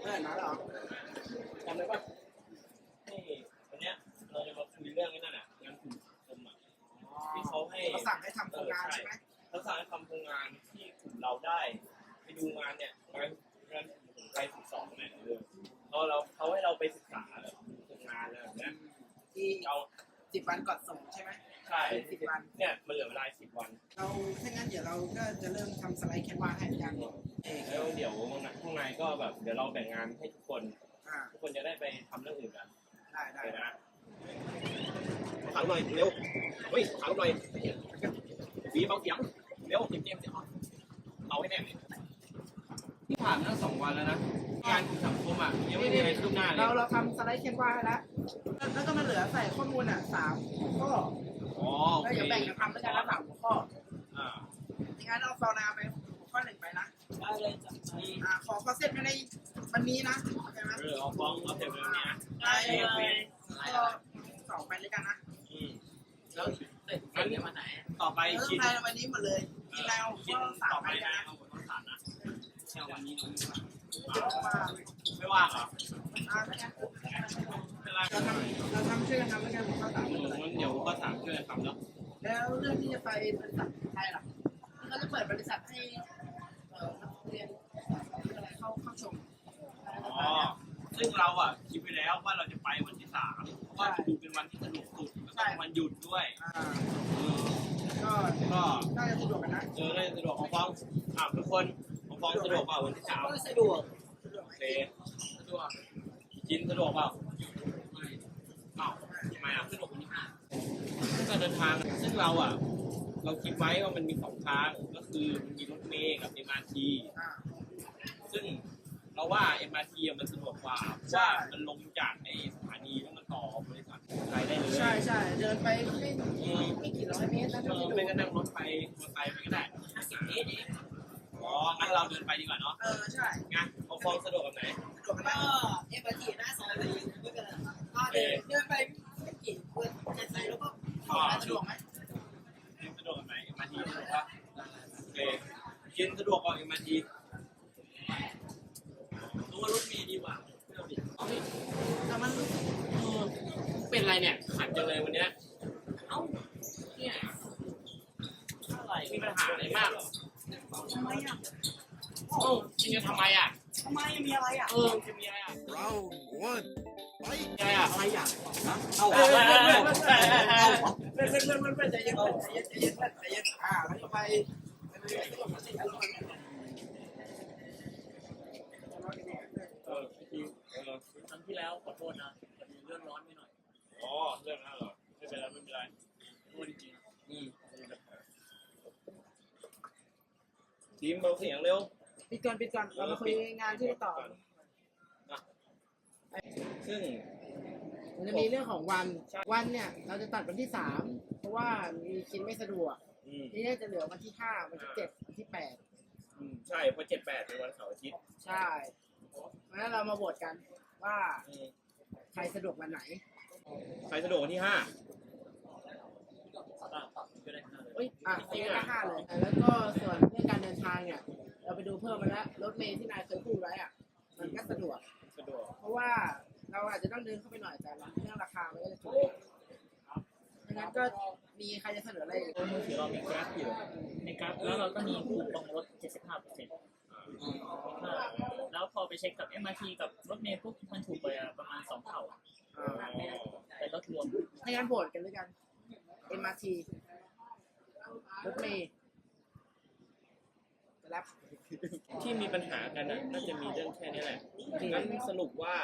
เพื่อนมาเหรอจำได้ปะนี่วันเนี้ยเราจะมาคุยเรื่องนี้นั่นแหละงานกลุ่มสังคมอะที่เขาให้เขาสั่งให้ทำโครงงานใช่ไหมเขาสั่งให้ทำโครงงานที่กลุ่มเราได้ ไปดูงานเนี่ยงานงานกลุ่มผมไปสิบสองเนี่ยเออเราเราเขาให้เราไปศึกษาแบบโครงงานอะไรแบบเนี้ยที่เราสิบวันก่อนส่งใช่ไหม ใช่สิบวัน เนี่ยมันเหลือเวลาสิบวัน เราถ้างั้นเดี๋ยวเราก็จะเริ่มทำสไลด์แคนวาให้กันเองแล้วเดี๋ยวข้างในก็แบบเดี๋ยวเราแบ่งงานให้ทุกคน อ่าทุกคนจะได้ไปทำเรื่องอื่นกันได้ได้ เดี๋ยวนะขังหน่อยเร็วเฮ้ยขังหน่อยสีเบาเสียงเร็วเต็มเต็มเสียงเอาให้แน่เลยที่ผ่านมาตั้งสองวันแล้วนะงานกลุ่มสังคมอะยังไม่มีอะไรคืบหน้าเลเรายเราทำสไลด์แคนวาให้แล้วแล้วก็มาเหลือใส่ข้อมูลอะสามข้อ อ๋อแล้วเดี๋ยวแบ่งกันทำแล้วกันละสามหัวข้ออ่างั้นเราฟาวนาไปหัวข้อหนึ่งไปนะได้เลยจ้ะอ่าขอข้อเสร็จภายในวันนี้นะโอเคไหมเออเอาฟ้องเอาเสร็จแล้วเนี่ยได้เลยก็สองไปเลยกันนะอืมแล้วเสร็จงั้นเนี่ยวันไหนต่อไปเริ่คิมดภายในวันนี้หมดเลยที่เราคิดก็สามต่อไปไปเลยนะนะเอาบทต้องฐานนะแค่วันนี้เราว่าไม่ว่างเหรออ่างั้นเป็นไรเราทำเราทำช่วยกันทำแล้วกันข้อสาม งั้นเดี๋ยวก็ ถามเพื่อนทำแล้วแล้วเรื่องที่จะไปบริษัทไทยล่ะก็จะเปิดบริษัทให้เอ่อนักเรียนอะไรเข้าเข้าชมอ๋อซึ่งเราอะคิดไว้แล้วว่าเราจะไปวันที่สามเพราะว่าดูเป็นวันที่สนุกสุดแล้วก็เป็นวันหยุดด้วยอ่าเออก็ก็น่าจะสะดวกกันนะเจอได้สะดวกของฟ้องถามทุกคนของฟ้องสะดวกเปล่าวันที่สามก็สะดวกโอเคสะดวกกินสะดวกเปล่าเอ้าทำไมอะสะดวกวันที่ห้า การเดินทาง ซึ่งเราอะ เราคิดไว้ว่ามันมีสองทาง ก็คือมันมีรถเมล์กับ MRT อ่าซึ่งเราว่า MRT อะมันสะดวกกว่าเพราะว่ามันลงจากไอ้สถานีแล้วมันต่อบริษัทไกลได้เลย ใช่ใช่เดินไปไม่ไม่กี่ร้อยเมตรนะเอถ้าอไม่ไม่ดูก็นั่งรถไปมอเตอร์ไซค์ไปก็ได้ห้าสิบเมตรเองอ๋องั้นเราเดินไปดีกว่าเนาะเออใช่งั้นเอาฟองสะดวกกับไหนสะดวกกันก็นะเอฟทีหน้าซอยเลยไม่เป็นไรก็เดินเดินไปไม่กี่เพื่อนจะใส่แล้วก็ เข้ามาสะดวกไหม สะดวกกับไหน MRT สะดวกปะโอเค กินสะดวกกว่า MRT ตัวรถเมย์ดีกว่าแต่มันเออเป็นไรเนี่ยขัดจังเลยวันเนี้ยเอ้าเนี่ยอะไรมีปัญหาอะไรมากเหรอทำไมอะเอ้าจริงจะทำไมอะทำไมมีอะไรอะเออจะมีอะไรอะ Round one. Fight. ไงอะอะไรอะเอาเอเอาอเอาเพื่อนเอาเพื่อนเอาเพื่อนเพื่อนเพื่อนเพื่อนเพื่อนใจเย็นใจเย็นใจเย็นใจเย็นอ่าแล้วก็ไปไปไป เออพี่เออครั้งที่แล้วขอโทษนะแต่มีเรื่องร้อนไปหน่อยอ๋อเรื่องนั้นเหรอไม่เป็นไรไม่เป็นไรโทษจริงอืมทีมเบาเสียงเร็วปิดก่อนปิดก่อนเรามาคุยงานที่ต่อ ซึ่ง มันจะมีเรื่องของวัน วันเนี่ย เราจะตัดวันที่สามเพราะว่ามีคินไม่สะดวก อืมทีนี้จะเหลือวันที่ห้าวันที่เจ็ดวันที่แปดอืมใช่เพราะเจ็ดแปดเป็นวันเสาร์อาทิตย์ใช่เพราะฉะนั้นเรามาโหวตกันว่าอืมใครสะดวกวันไหนใครสะดวกวันที่ห้าๆตัดตัดก็ได้ห้าเลยเอ้ยอะตีก็ห้าเลยแล้วก็ส่วนเรื่องการเดินทางเนี่ย เราไปดูเพิ่มมาแล้วรถเมล์ที่นายเคยพูดไว้อะมันก็สะดวก สะดวกเพราะว่าเราอาจจะต้องเดินเข้าไปหน่อยแต่เรื่องราคามันก็จะถูกดั งนั้นก็มีใครจะเสนออะไรอีกมือถือเรามีแกร็บอยู่ในกราฟแล้วเราก็มีคูปองลด 75เปอร์เซ็นต์แล้วพอไปเช็คกับ MRT กับรถเมล์ปุ๊บมันถูกไปอะประมาณ2เท่าอ๋อแต่ลดรวมให้งั้นโหวตกันด้วยกัน MRT รถเมล์ไปรับที่มีปัญหากันน่ะน่าจะมีเรื่องแค่นี้แหละงั้นสรุปว่า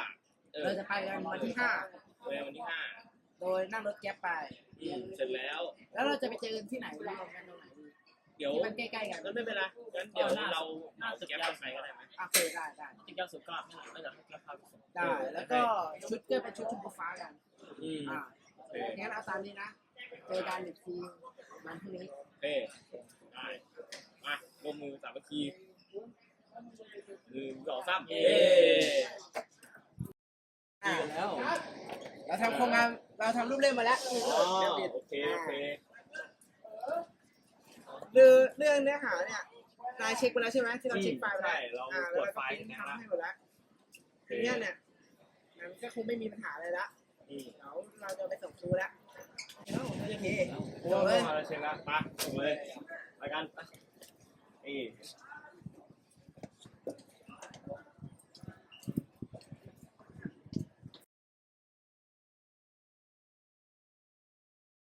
เออเราจะไปกันวันที่ห้าเวลาวันที่ห้า โดยนั่งรถแก๊ปไป อืมเสร็จแล้ว แล้วเราจะไปเจอกันที่ไหนรวมกันตรงไหนดีเดี๋ยวที่มันใกล้ๆกันงั้นไม่เป็นไรงั้นเดี๋ยวเราเอาแก๊ปไปก็ได้ไหมโอเคได้ได้ติดยาวสุดก็ไม่หลังไม่หลังให้ราคาพิเศษได้ แล้วก็ชุดก็เป็นชุดชมพูฟ้ากันอืมอ่าโอเคงั้นเอาตามนี้นะเจอกันอีกทีวันพรุ่งนี้โอเคได้มาลงมือสามัคคีหนึ่งสองสามเย้อ่าแล้ว เราทำโครงงาน เราทำรูปเล่มมาแล้วอ๋อโอเคโอเคเรื่องเรื่องเนื้อหาเนี่ยนายเช็คไปแล้วใช่ไหมที่เราเช็คไฟล์ไปใช่แล้วเราอ่าตรแล้ววจเราไฟก็ล์พิมพ์กันทำนะให้หมดแล้วทีเนี้ยเนี่ยมันก็คงไม่มีปัญหาอะไรละอืมเดี๋ยวเราจะไปส่งครูแล้วเดี๋ยวผมจะเทกูว่ามาแล้วเช็คแล้วมาส่งเลยรายการไปเอ้